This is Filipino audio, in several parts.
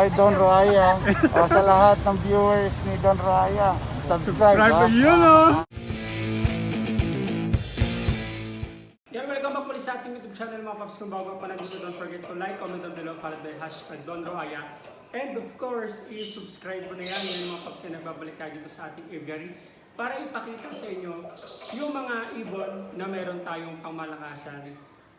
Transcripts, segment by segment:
Hi Don Raya. o, sa lahat ng viewers ni Don Raya, subscribe. Subscribe ha? yun oh. Yan, welcome back ulit sa ating YouTube channel mga paps. Kung bago pa lang dito, don't forget to like, comment down below, followed by hashtag Don Roaya. And of course, i-subscribe mo na yan. Yan mga paps na nagbabalik tayo dito sa ating aviary para ipakita sa inyo yung mga ibon na meron tayong pangmalakasan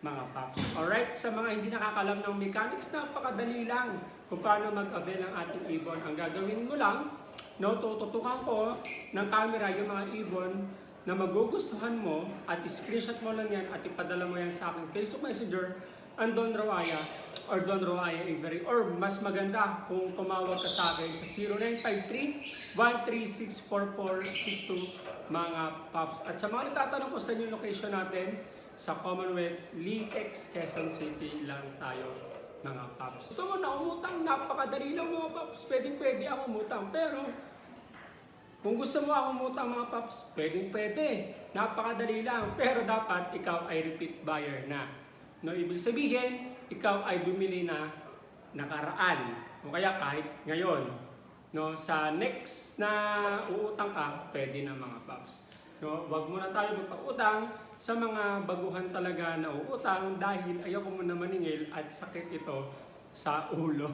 mga paps. Alright, sa mga hindi nakakalam ng mechanics, napakadali lang kung paano mag-avail ng ating ibon. Ang gagawin mo lang, no, tututukan ko ng camera yung mga ibon na magugustuhan mo at screenshot mo lang yan at ipadala mo yan sa aking Facebook Messenger ang Don Rawaya or Don Rawaya Avery or mas maganda kung tumawag ka sa akin sa 0953-1364462 mga paps. At sa mga nagtatanong ko sa inyo location natin sa Commonwealth, Litex, Quezon City lang tayo mga paps. Gusto mo na umutang, napakadali lang mga paps. Pwede pwede ako umutang pero kung gusto mo akong umutang mga paps, pwedeng pwede. Napakadali lang. Pero dapat ikaw ay repeat buyer na. No, ibig sabihin, ikaw ay bumili na nakaraan. O kaya kahit ngayon. No, sa next na uutang ka, pwede na mga paps. No, wag muna tayo magpautang sa mga baguhan talaga na uutang dahil ayaw ko muna maningil at sakit ito sa ulo.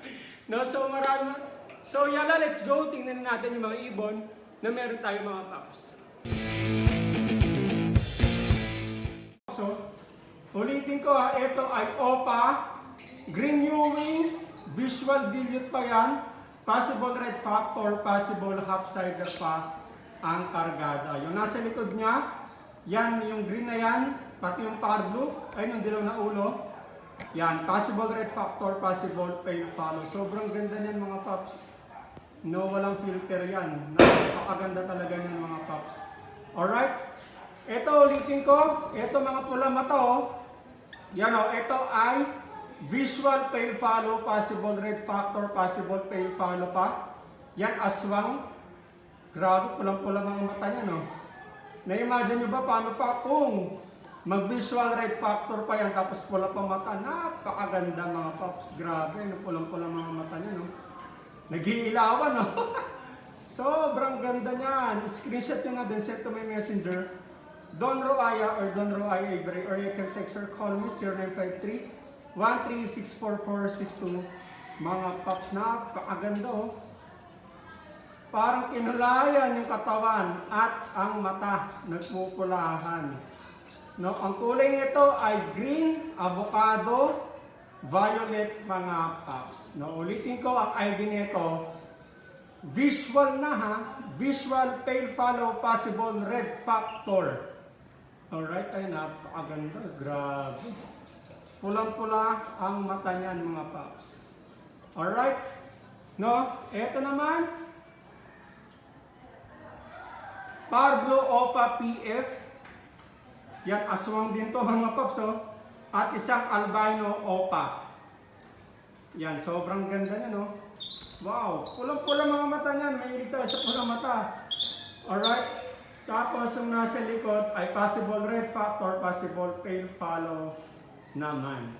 no, so marami So yala, let's go. Tingnan natin yung mga ibon na meron tayo mga paps. So, ulitin ko ha, ito ay OPA, Green New Wing, Visual Dilute pa yan, Possible Red Factor, Possible Half-Sider pa ang kargada. Yung nasa likod niya, yan yung green na yan, pati yung pardo, ay yung dilaw na ulo, yan, possible red factor, possible pale follow. Sobrang ganda niyan mga paps. No, walang filter yan. Napakaganda talaga niyan mga paps. Alright? Ito ulitin ko. Ito mga pula mata oh. Yan oh, ito ay visual pale follow, possible red factor, possible pale follow pa. Yan aswang. Grabe, pulang-pula mga mata niya no. Na-imagine nyo ba paano pa kung mag-visual red factor pa yan tapos pula pa mata. Napakaganda mga paps. Grabe, no? pulang-pula mga mata niya, no? Nag-iilawan, no? Sobrang ganda niyan. Screenshot nyo na din, set to my messenger. Don Roaya or Don Roaya Avery or you can text or call me 0953 1364462 Mga paps, napakaganda, oh. Parang kinulayan yung katawan at ang mata nagpupulahan. No, ang kulay nito ay green, avocado, violet mga pups. No, ulitin ko ang ID nito. Visual na ha, visual pale follow possible red factor. Alright, ay napakaganda, grabe. Pulang-pula ang mata niyan mga pups. Alright, no, eto naman, Parblo Opa PF. Yan, aswang din to mga paps, oh. At isang albino Opa. Yan, sobrang ganda niya, no? Wow, pulang-pula mga mata niyan. May tayo sa pulang mata. Alright? Tapos, yung nasa likod ay possible red factor, possible pale follow naman.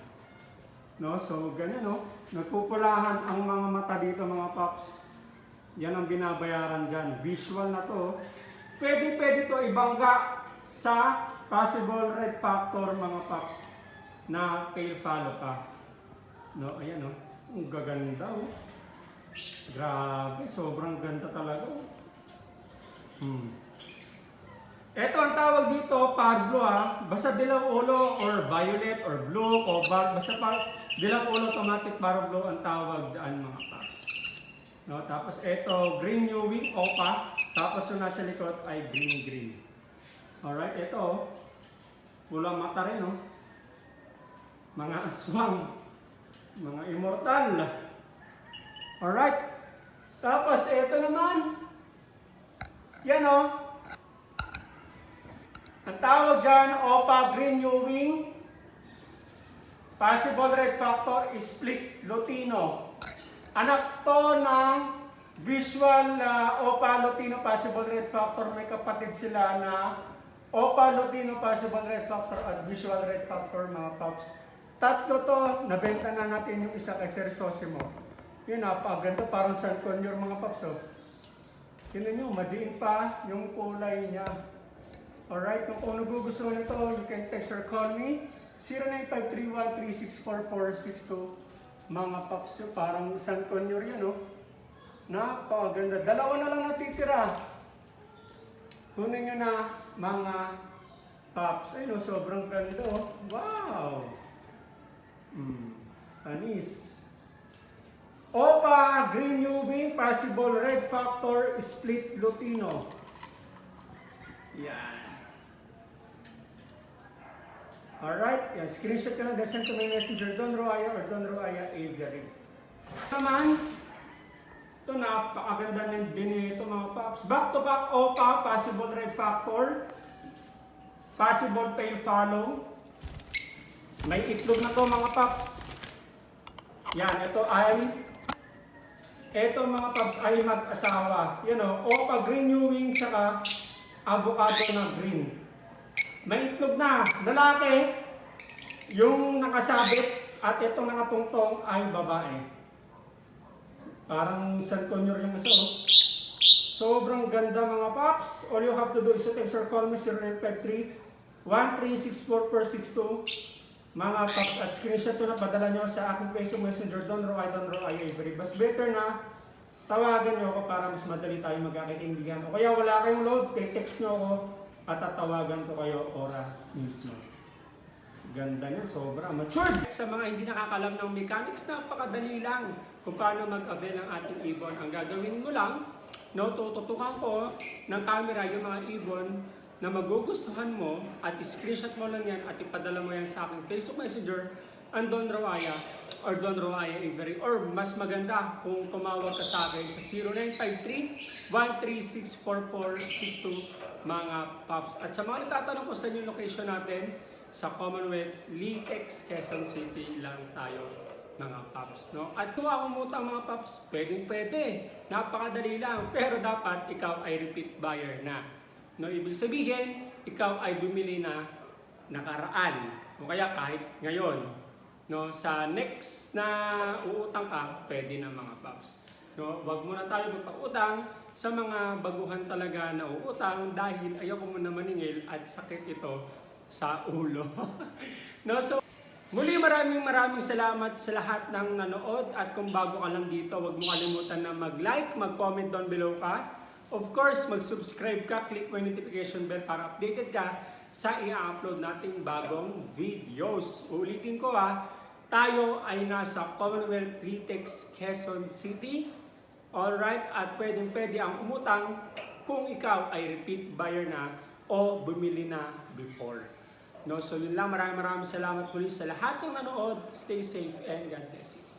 No? So, ganyan, no? Nagpupulahan ang mga mata dito, mga paps. Yan ang binabayaran dyan. Visual na to. Pwede, pwede to ibangga sa possible red factor, mga paps, na pale follow. No, ayan, no? Ang gaganda, oh. Grabe, sobrang ganda talaga, oh. Hmm. Ito ang tawag dito, Pablo ah. Basta dilaw ulo or violet or blue o ba, basta pa dilaw ulo automatic Pablo ang tawag daan mga paps. No, tapos ito, green new wing opa. Tapos yung nasa likod ay green green. Alright, ito, pulang mata rin, no? Mga aswang, mga immortal. Alright, tapos ito naman, yan o, ang tawag dyan, Opa Green New. Possible red factor is split Lutino. Anak to ng visual uh, Opa Lutino Possible Red Factor. May kapatid sila na Opa Lutino Possible Red Factor at Visual Red Factor mga paps. Tatlo to, nabenta na natin yung isa kay Sir Sosimo. Yun, napakaganda. Parang San Conyor mga paps, oh. Tingnan nyo, madiin pa yung kulay niya. Alright, kung kung nagugustuhan nito, you can text or call me. 095313644462. Mga paps, parang San Conyor yan, oh. Napakaganda. Dalawa na lang natitira. Kunin nyo na mga paps. Ay, no, sobrang ganda, oh. Wow! Mm, panis. Opa, Green Newbie, Possible Red Factor, Split Lutino. Yan. Alright, yan. Screenshot ka lang. Send to my messenger, Don Roaya or Don Roaya Avery. Naman, ito napakaganda ng din ito mga paps. Back to back OPA, Possible Red Factor, Possible Pale Follow. May itlog na to mga paps. Yan, ito ay ito mga paps ay mag-asawa. Yan o, OPA Green New Wing saka avocado na green. May itlog na, lalaki. Yung nakasabit at itong nakatungtong ay babae. Parang yung isa oh. Sobrang ganda mga paps. All you have to do is to text or call me 0953 1364462 mga paps at screenshot to na padala nyo sa aking Facebook Messenger Don Roy Don Roy Avery. Mas better na tawagan nyo ako para mas madali tayo magkakaintindihan. O kaya wala kayong load, kay text nyo ako at tatawagan ko kayo ora mismo. Ganda niya, sobra matured. Sa mga hindi nakakalam ng mechanics, napakadali lang kung paano mag-avail ng ating ibon. Ang gagawin mo lang, no, tututukan ko ng camera yung mga ibon na magugustuhan mo at screenshot mo lang yan at ipadala mo yan sa aking Facebook Messenger ang Don Roaya or Don Roaya Avery or mas maganda kung tumawag ka sa akin sa 0953-1364462 mga paps. At sa mga nagtatanong ko sa inyo location natin, sa Commonwealth, Litex, Quezon City lang tayo mga paps. No? At kung ako mutang mga paps, pwedeng pwede. Napakadali lang. Pero dapat ikaw ay repeat buyer na. No, ibig sabihin, ikaw ay bumili na nakaraan. O kaya kahit ngayon. No, sa next na uutang ka, pwede na mga paps. No, wag muna tayo magpautang sa mga baguhan talaga na uutang dahil ayoko muna maningil at sakit ito sa ulo. no, so Muli maraming maraming salamat sa lahat ng nanood at kung bago ka lang dito, huwag mo kalimutan na mag-like, mag-comment down below ka. Of course, mag-subscribe ka, click mo yung notification bell para updated ka sa i-upload nating bagong videos. Ulitin ko ha, tayo ay nasa Commonwealth Litex, Quezon City. Alright, at pwedeng pwede ang umutang kung ikaw ay repeat buyer na o bumili na before. No, so yun lang. Maraming maraming salamat muli sa lahat ng nanood. Stay safe and God bless you.